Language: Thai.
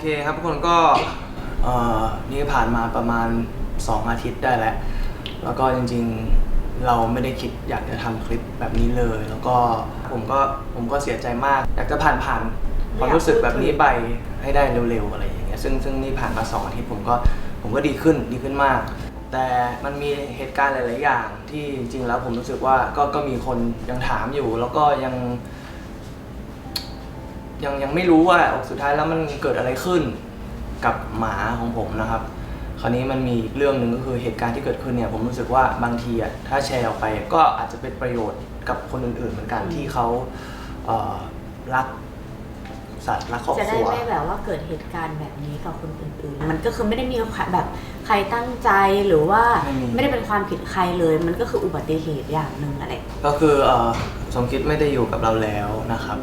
เคครับทุกคนก็เอ่อนี่ผ่านมาประมาณ 2 อาทิตย์ได้แล้ว แล้วก็จริงๆเราไม่ได้คิดอยากจะทำคลิปแบบนี้เลย แล้วก็ผมก็ผมก็เสียใจมาก อยากจะผ่านผ่านความรู้สึกแบบนี้ไปให้ได้เร็วๆอะไรอย่างเงี้ยซึ่งซึ่งนี่ผ่านมา2อาทิตย์ผมก็ผมก็ดีขึ้นดีขึ้นมาก แต่มันมีเหตุการณ์หลาย ๆ อย่าง ที่จริงๆแล้วผมรู้สึกว่าก็ก็มีคนยังถามอยู่ แล้วก็ยัง ยังยังไม่รู้ว่าสุดท้ายแล้วมันเกิดอะไรขึ้นกับหมาของผมนะครับ คราวนี้มันมีอีกเรื่องหนึ่งก็คือเหตุการณ์ที่เกิดขึ้นเนี่ยผมรู้สึกว่าบางทีอะถ้าแชร์ออกไปก็อาจจะเป็นประโยชน์กับคนอื่นๆเหมือนกันที่เขาเอ่อรักสัตว์รักครอบจะคได้รัว ไม่แบบว่าเกิดเหตุการณ์แบบนี้กับคนอื่นๆ มันก็คือไม่ได้มีแบบใครตั้งใจหรือว่าไม่มี ไม่ได้เป็นความผิดใครเลย มันก็คืออุบัติเหตุอย่างหนึ่งอะไร ก็คือเอ่อสมคิดไม่ได้อยู่กับเราแล้วนะครับ